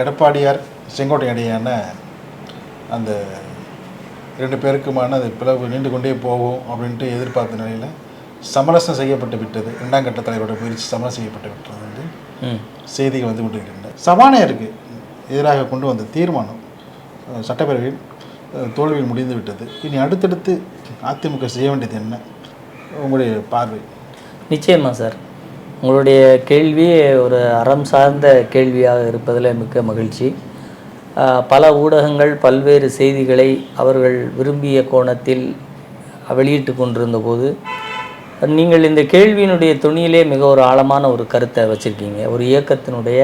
எடப்பாடியார் செங்கோட்டை இடையான அந்த ரெண்டு பேருக்குமான அந்த பிளவு நீண்டு கொண்டே போகும் அப்படின்ட்டு எதிர்பார்த்த நிலையில் சமரசம் செய்யப்பட்டு விட்டது. இரண்டாம் கட்ட தலைவரோட முயற்சி சமரசம் செய்யப்பட்டு விட்டது வந்து செய்திகள் வந்து கொண்டிருக்கின்றன. சபாநாயகருக்கு எதிராக கொண்டு வந்த தீர்மானம் சட்டப்பேரவையில் தோல்வியில் முடிந்து விட்டது. இனி அடுத்தடுத்து அதிமுக செய்ய வேண்டியது என்ன? உங்களுடைய பார்வை. நிச்சயமா சார். உங்களுடைய கேள்வி ஒரு அறம் சார்ந்த கேள்வியாக இருப்பதில் மிக்க மகிழ்ச்சி. பல ஊடகங்கள் பல்வேறு செய்திகளை அவர்கள் விரும்பிய கோணத்தில் வெளியிட்டு கொண்டிருந்த போது நீங்கள் இந்த கேள்வியினுடைய துணியிலே மிக ஒரு ஆழமான ஒரு கருத்தை வச்சுருக்கீங்க. ஒரு இயக்கத்தினுடைய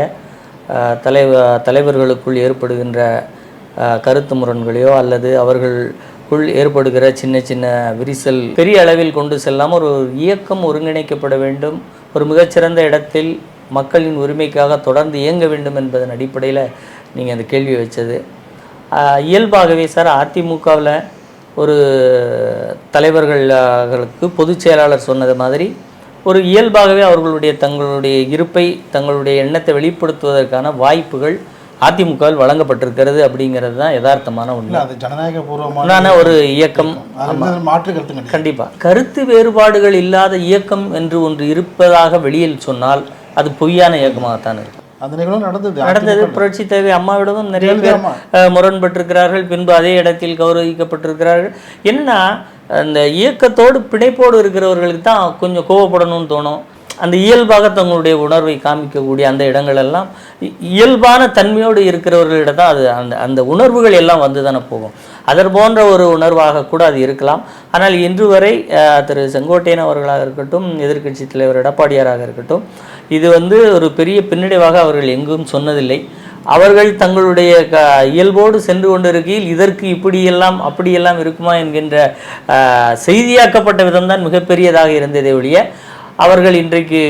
தலைவ தலைவர்களுக்குள் ஏற்படுகின்ற கருத்து முரண்களையோ அல்லது அவர்களுக்குள் ஏற்படுகிற சின்ன சின்ன விரிசல் பெரிய அளவில் கொண்டு செல்லாமல் ஒரு இயக்கம் ஒருங்கிணைக்கப்பட வேண்டும். ஒரு மிகச்சிறந்த இடத்தில் மக்களின் உரிமைக்காக தொடர்ந்து இயங்க வேண்டும் என்பதன் அடிப்படையில் நீங்கள் அந்த கேள்வியை வச்சது. இயல்பாகவே சார் அதிமுகவில் ஒரு தலைவர்களுக்கு பொதுச் செயலாளர் சொன்னது மாதிரி ஒரு இயல்பாகவே அவர்களுடைய தங்களுடைய இருப்பை தங்களுடைய எண்ணத்தை வெளிப்படுத்துவதற்கான வாய்ப்புகள் அதிமுகவில் வழங்கப்பட்டிருக்கிறது அப்படிங்கிறது தான் யதார்த்தமான உண்மை. அது ஜனநாயக பூர்வமான ஒரு இயக்கம்? மாற்று கருத்து கிடையாது கண்டிப்பா. கருத்து வேறுபாடுகள் இல்லாத இயக்கம் என்று ஒன்று இருப்பதாக வெளியில் சொன்னால் அது பொய்யான இயக்கமாகத்தான் இருக்கும். அந்த நிகழ்வு நடந்தது. நடந்தது. புரட்சி தேவை அம்மாவிடமும் நிறைய பேர் முரண்பட்டிருக்கிறார்கள். பின்பு அதே இடத்தில் கௌரவிக்கப்பட்டிருக்கிறார்கள். என்னன்னா அந்த இயக்கத்தோடு பிணைப்போடு இருக்கிறவர்களுக்கு தான் கொஞ்சம் கோவப்படணும்னு தோணும். அந்த இயல்பாக தங்களுடைய உணர்வை காமிக்கக்கூடிய அந்த இடங்கள் எல்லாம் இ- இயல்பான தன்மையோடு இருக்கிறவர்களிடம் தான் அது அந்த அந்த உணர்வுகள் எல்லாம் வந்து தானே போகும். அதர் போன்ற ஒரு உணர்வாக கூட அது இருக்கலாம். ஆனால் இன்று வரை திரு செங்கோட்டையன் அவர்களாக இருக்கட்டும் எதிர்க்கட்சி தலைவர் எடப்பாடியாராக இருக்கட்டும் இது வந்து ஒரு பெரிய பின்னடைவாக அவர்கள் எங்கும் சொன்னதில்லை. அவர்கள் தங்களுடைய க இயல்போடு சென்று கொண்டிருக்கையில் இதற்கு இப்படியெல்லாம் அப்படியெல்லாம் இருக்குமா என்கின்ற செய்தியாக்கப்பட்ட விதம்தான் மிகப்பெரியதாக இருந்ததை ஒழிய அவர்கள் இன்றைக்கு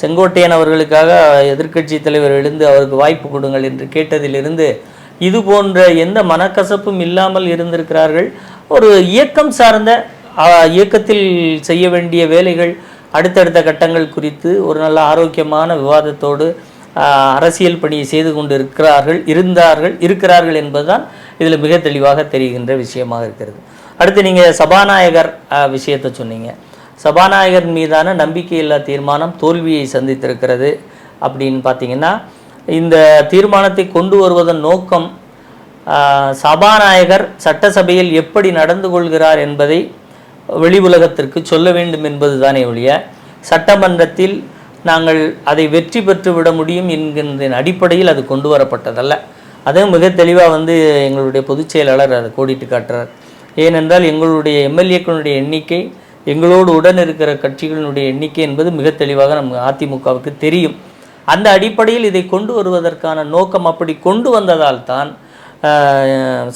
செங்கோட்டையன் அவர்களுக்காக எதிர்க்கட்சி தலைவர் எழுந்து அவருக்கு வாய்ப்பு கொடுங்கள் என்று கேட்டதிலிருந்து இது போன்ற எந்த மனக்கசப்பும் இல்லாமல் இருந்திருக்கிறார்கள். ஒரு இயக்கம் சார்ந்த இயக்கத்தில் செய்ய வேண்டிய வேலைகள் அடுத்தடுத்த கட்டங்கள் குறித்து ஒரு நல்ல ஆரோக்கியமான விவாதத்தோடு அரசியல் பணியை செய்து கொண்டு இருக்கிறார்கள் இருந்தார்கள் இருக்கிறார்கள் என்பதுதான் இதில் மிக தெளிவாக தெரிகின்ற விஷயமாக இருக்கிறது. அடுத்து நீங்கள் சபாநாயகர் விஷயத்தை சொன்னீங்க. சபாநாயகர் மீதான நம்பிக்கையில்லா தீர்மானம் தோல்வியை சந்தித்திருக்கிறது அப்படின்னு பார்த்தீங்கன்னா இந்த தீர்மானத்தை கொண்டு வருவதன் நோக்கம் சபாநாயகர் சட்டசபையில் எப்படி நடந்து கொள்கிறார் என்பதை வெளி உலகத்திற்கு சொல்ல வேண்டும் என்பதுதானே ஒழிய சட்டமன்றத்தில் நாங்கள் அதை வெற்றி பெற்று விட முடியும் என்கின்ற அடிப்படையில் அது கொண்டு வரப்பட்டதல்ல. அதுவும் மிக தெளிவாக வந்து எங்களுடைய பொதுச் செயலாளர் அதை கோடிட்டு காட்டுறார். ஏனென்றால் எங்களுடைய எம்எல்ஏக்களுடைய எண்ணிக்கை எங்களோடு உடன் இருக்கிற கட்சிகளினுடைய எண்ணிக்கை என்பது மிக தெளிவாக நமக்கு அதிமுகவுக்கு தெரியும். அந்த அடிப்படையில் இதை கொண்டு வருவதற்கான நோக்கம் அப்படி கொண்டு வந்ததால் தான்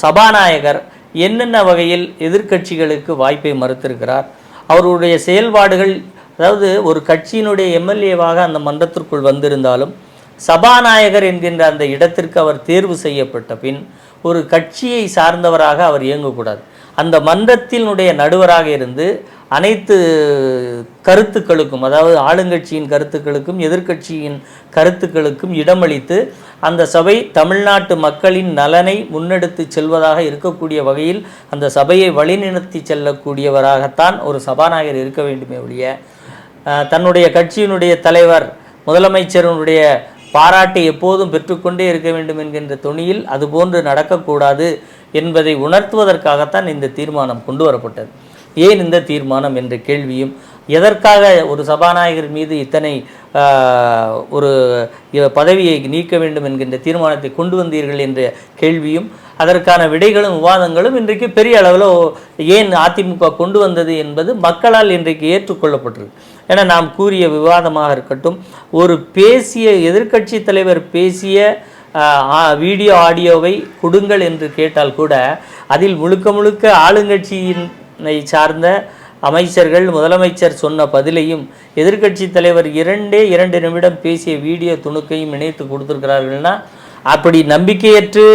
சபாநாயகர் என்னென்ன வகையில் எதிர்க்கட்சிகளுக்கு வாய்ப்பை மறுத்திருக்கிறார். அவருடைய செயல்பாடுகள் அதாவது ஒரு கட்சியினுடைய எம்எல்ஏவாக அந்த மன்றத்திற்குள் வந்திருந்தாலும் சபாநாயகர் என்கின்ற அந்த இடத்திற்கு அவர் தேர்வு செய்யப்பட்ட பின் ஒரு கட்சியை சார்ந்தவராக அவர் இயங்கக்கூடாது. அந்த மன்றத்தினுடைய நடுவராக இருந்து அனைத்து கருத்துக்களுக்கும் அதாவது ஆளுங்கட்சியின் கருத்துக்களுக்கும் எதிர்க்கட்சியின் கருத்துக்களுக்கும் இடமளித்து அந்த சபை தமிழ்நாட்டு மக்களின் நலனை முன்னெடுத்து செல்வதாக இருக்கக்கூடிய வகையில் அந்த சபையை வழிநடத்தி செல்லக்கூடியவராகத்தான் ஒரு சபாநாயகர் இருக்க வேண்டுமே ஒழிய தன்னுடைய கட்சியினுடைய தலைவர் முதலமைச்சருடைய பாராட்டை எப்போதும் பெற்றுக்கொண்டே இருக்க வேண்டும் என்கின்ற துணியில் அதுபோன்று நடக்கக்கூடாது என்பதை உணர்த்துவதற்காகத்தான் இந்த தீர்மானம் கொண்டு வரப்பட்டது. ஏன் இந்த தீர்மானம் என்ற கேள்வியும் எதற்காக ஒரு சபாநாயகர் மீது இத்தனை ஒரு பதவியை நீக்க வேண்டும் என்கின்ற தீர்மானத்தை கொண்டு வந்தீர்கள் என்ற கேள்வியும் அதற்கான விடைகளும் விவாதங்களும் இன்றைக்கு பெரிய அளவில் ஏன் அதிமுக கொண்டு வந்தது என்பது மக்களால் இன்றைக்கு ஏற்றுக்கொள்ளப்பட்டிருக்கு. ஏன்னா நாம் கூறிய விவாதமாக இருக்கட்டும் ஒரு பேசிய எதிர்க்கட்சி தலைவர் பேசிய வீடியோ ஆடியோவை கொடுங்கள் என்று கேட்டால் கூட அதில் முழுக்க முழுக்க ஆளுங்கட்சியினை சார்ந்த அமைச்சர்கள் முதலமைச்சர் சொன்ன பதிலையும் எதிர்க்கட்சி தலைவர் இரண்டே இரண்டு நிமிடம் பேசிய வீடியோ துணுக்கையும் இணைத்து கொடுத்திருக்கிறார்கள்னா அப்படி நம்பிக்கையற்று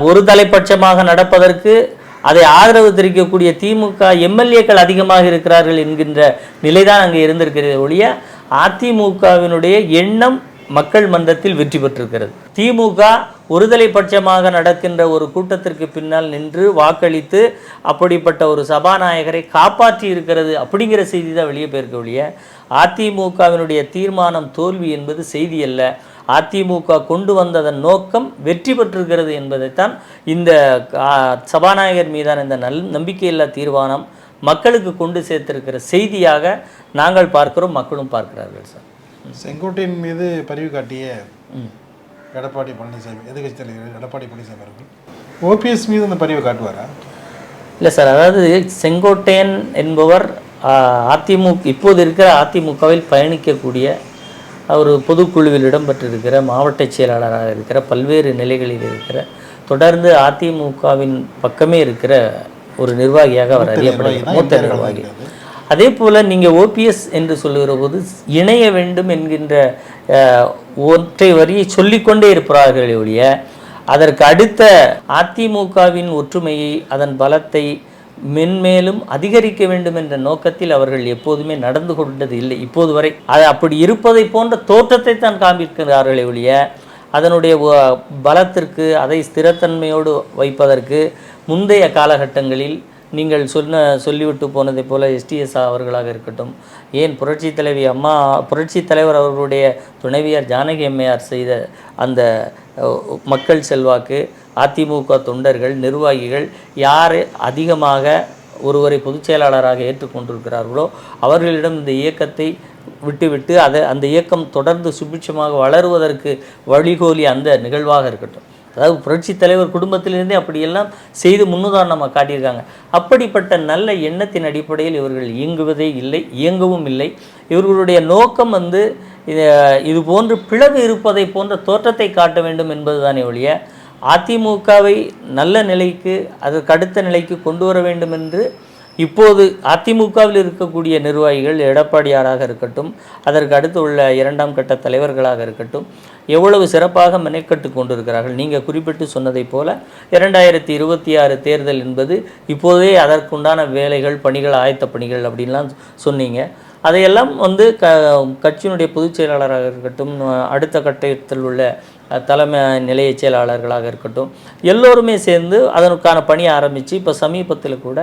ஒரு தலைப்பட்சமாக நடப்பதற்கு அதை ஆதரவு தெரிவிக்கக்கூடிய திமுக எம்எல்ஏக்கள் அதிகமாக இருக்கிறார்கள் என்கின்ற நிலைதான் அங்கே இருந்திருக்கிறது ஒழிய அதிமுகவினுடைய எண்ணம் மக்கள் மன்றத்தில் வெற்றி பெற்றிருக்கிறது. திமுக ஒருதலை பட்சமாக நடக்கின்ற ஒரு கூட்டத்திற்கு பின்னால் நின்று வாக்களித்து அப்படிப்பட்ட ஒரு சபாநாயகரை காப்பாற்றி இருக்கிறது அப்படிங்கிற செய்தி தான் வெளியே போயிருக்க ஒழிய அதிமுகவினுடைய தீர்மானம் தோல்வி என்பது செய்தி அல்ல. அதிமுக கொண்டு வந்ததன் நோக்கம் வெற்றி பெற்றிருக்கிறது என்பதைத்தான் இந்த சபாநாயகர் மீதான இந்த நல் நம்பிக்கையில்லா தீர்மானம் மக்களுக்கு கொண்டு சேர்த்திருக்கிற செய்தியாக நாங்கள் பார்க்கிறோம் மக்களும் பார்க்கிறார்கள் சார். செங்கோட்டையின் மீது பரிவு காட்டிய எடப்பாடி பழனிசாமி எதிர்கட்சி தலைவர் எடப்பாடி பழனிசாமி அவர்கள். ஓபிஎஸ் மீது அந்த பரிவை காட்டுவாரா? இல்லை சார் அதாவது செங்கோட்டையன் என்பவர் அதிமுக இப்போது இருக்கிற அதிமுகவில் பயணிக்கக்கூடிய ஒரு பொதுக்குழுவில் இடம்பெற்றிருக்கிற மாவட்ட செயலாளராக இருக்கிற பல்வேறு நிலைகளில் இருக்கிற தொடர்ந்து அதிமுகவின் பக்கமே இருக்கிற ஒரு நிர்வாகியாக அவர் அறியப்படுகிறார் மூத்த நிர்வாகி. அதே போல் நீங்கள் ஓபிஎஸ் என்று சொல்லுகிற போது இணைய வேண்டும் என்கின்ற ஒற்றை வரியை சொல்லிக்கொண்டே இருப்பார்களே ஒழிய அதற்கு அடுத்த அதிமுகவின் ஒற்றுமையை அதன் பலத்தை மென்மேலும் அதிகரிக்க வேண்டும் என்ற நோக்கத்தில் அவர்கள் எப்போதுமே நடந்து கொண்டது இல்லை. இப்போது வரை அது அப்படி இருப்பதை போன்ற தோற்றத்தை தான் காண்பிக்கிறார்களே ஒழிய அதனுடைய பலத்திற்கு அதை ஸ்திரத்தன்மையோடு வைப்பதற்கு முந்தைய காலகட்டங்களில் நீங்கள் சொன்ன சொல்லிவிட்டு போனதைப் போல எஸ்டிஎஸ் அவர்களாக இருக்கட்டும். ஏன் புரட்சி தலைவி அம்மா புரட்சி தலைவர் அவர்களுடைய துணைவியார் ஜானகி அம்மையார் செய்த அந்த மக்கள் செல்வாக்கு அதிமுக தொண்டர்கள் நிர்வாகிகள் யார் அதிகமாக ஒருவரை பொதுச் செயலாளராக ஏற்றுக்கொண்டிருக்கிறார்களோ அவர்களிடம் இந்த இயக்கத்தை விட்டுவிட்டு அதை அந்த இயக்கம் தொடர்ந்து சுபிட்சமாக வளருவதற்கு வழிகோலி அந்த நிகழ்வாக இருக்கட்டும். அதாவது புரட்சி தலைவர் குடும்பத்திலிருந்தே அப்படியெல்லாம் செய்து முன்னுதாரணமாக காட்டியிருக்காங்க. அப்படிப்பட்ட நல்ல எண்ணத்தின் அடிப்படையில் இவர்கள் இயங்குவதே இல்லை இயங்கவும் இல்லை. இவர்களுடைய நோக்கம் வந்து இது இது போன்று பிளவு இருப்பதை போன்ற தோற்றத்தை காட்ட வேண்டும் என்பதுதானே ஒழிய அதிமுகவை நல்ல நிலைக்கு அதற்கு அடுத்த நிலைக்கு கொண்டு வர வேண்டும் என்று இப்போது அதிமுகவில் இருக்கக்கூடிய நிர்வாகிகள் எடப்பாடியாராக இருக்கட்டும் அதற்கு அடுத்து உள்ள இரண்டாம் கட்ட தலைவர்களாக இருக்கட்டும் எவ்வளவு சிறப்பாக மெனக்கட்டு கொண்டிருக்கிறார்கள்? நீங்கள் குறிப்பிட்டு சொன்னதைப் போல இரண்டாயிரத்தி இருபத்தி ஆறு தேர்தல் என்பது இப்போதே அதற்குண்டான வேலைகள் பணிகள் ஆயத்த பணிகள் அப்படின்லாம் சொன்னீங்க. அதையெல்லாம் வந்து க கட்சியினுடைய பொதுச் செயலாளராக இருக்கட்டும் அடுத்த கட்டத்தில் உள்ள தலைமை நிலைய செயலாளர்களாக இருக்கட்டும் எல்லோருமே சேர்ந்து அதற்கான பணியை ஆரம்பித்து இப்போ சமீபத்தில் கூட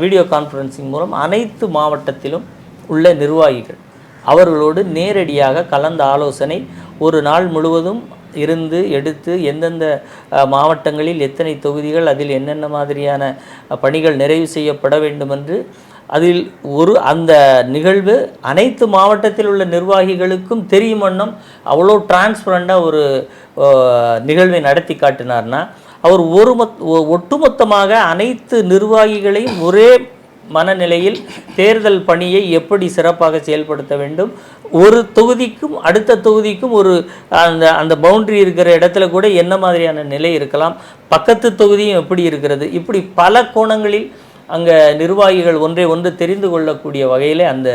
வீடியோ கான்ஃபரன்சிங் மூலம் அனைத்து மாவட்டத்திலும் உள்ள நிர்வாகிகள் அவர்களோடு நேரடியாக கலந்த ஆலோசனை ஒரு நாள் முழுவதும் இருந்து எடுத்து எந்தெந்த மாவட்டங்களில் எத்தனை தொகுதிகள் அதில் என்னென்ன மாதிரியான பணிகள் நிறைவு செய்யப்பட வேண்டும் என்று அதில் ஒரு அந்த நிகழ்வு அனைத்து மாவட்டத்தில் உள்ள நிர்வாகிகளுக்கும் தெரியும் வண்ணம் அவ்வளோ டிரான்ஸ்பரண்டாக ஒரு நிகழ்வை நடத்தி காட்டினார்னா அவர் ஒரு மொத் ஒ- ஒட்டுமொத்தமாக அனைத்து நிர்வாகிகளையும் ஒரே மனநிலையில் தேர்தல் பணியை எப்படி சிறப்பாக செயல்படுத்த வேண்டும்? ஒரு தொகுதிக்கும் அடுத்த தொகுதிக்கும் ஒரு அந்த அந்த பவுண்டரி இருக்கிற இடத்துல கூட என்ன மாதிரியான நிலை இருக்கலாம்? பக்கத்து தொகுதியும் எப்படி இருக்கிறது? இப்படி பல கோணங்களில் அங்கே நிர்வாகிகள் ஒன்றை ஒன்று தெரிந்து கொள்ளக்கூடிய வகையில் அந்த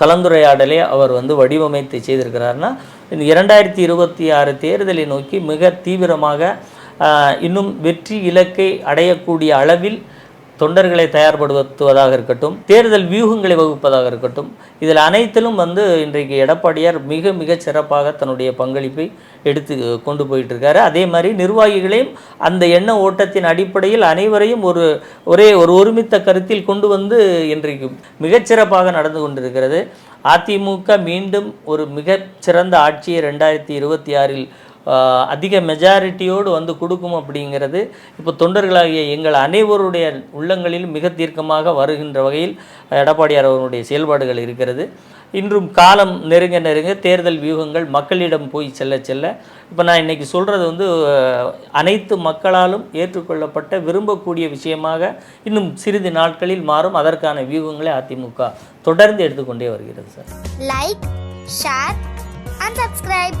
கலந்துரையாடலை அவர் வந்து வடிவமைத்து செய்திருக்கிறார்னா இந்த இரண்டாயிரத்தி இருபத்தி ஆறு தேர்தலை நோக்கி மிக தீவிரமாக இன்னும் வெற்றி இலக்கை அடையக்கூடிய அளவில் தொண்டர்களை தயார்படுத்துவதாக இருக்கட்டும் தேர்தல் வியூகங்களை வகுப்பதாக இருக்கட்டும் இதில் அனைத்திலும் வந்து இன்றைக்கு எடப்பாடியார் மிக மிக சிறப்பாக தன்னுடைய பங்களிப்பை எடுத்து கொண்டு போயிட்டுருக்காரு. அதே மாதிரி நிர்வாகிகளையும் அந்த எண்ண ஓட்டத்தின் அடிப்படையில் அனைவரையும் ஒரு ஒரே ஒரு ஒருமித்த கருத்தில் கொண்டு வந்து இன்றைக்கு மிகச்சிறப்பாக நடந்து கொண்டிருக்கிறது. அதிமுக மீண்டும் ஒரு மிகச்சிறந்த ஆட்சியை ரெண்டாயிரத்தி இருபத்தி ஆறில் அதிக மெஜாரிட்டியோடு வந்து கொடுக்கும் அப்படிங்கிறது இப்போ தொண்டர்களாகிய எங்கள் அனைவருடைய உள்ளங்களிலும் மிக தீர்க்கமாக வருகின்ற வகையில் எடப்பாடியார் அவர்களுடைய செயல்பாடுகள் இருக்கிறது. இன்றும் காலம் நெருங்க நெருங்க தேர்தல் வியூகங்கள் மக்களிடம் போய் செல்ல செல்ல இப்போ நான் இன்றைக்கி சொல்கிறது வந்து அனைத்து மக்களாலும் ஏற்றுக்கொள்ளப்பட்ட விரும்பக்கூடிய விஷயமாக இன்னும் சிறிது நாட்களில் மாறும் அதற்கான வியூகங்களை அதிமுக. தொடர்ந்து எடுத்துக்கொண்டே வருகிறது sir. Like share and subscribe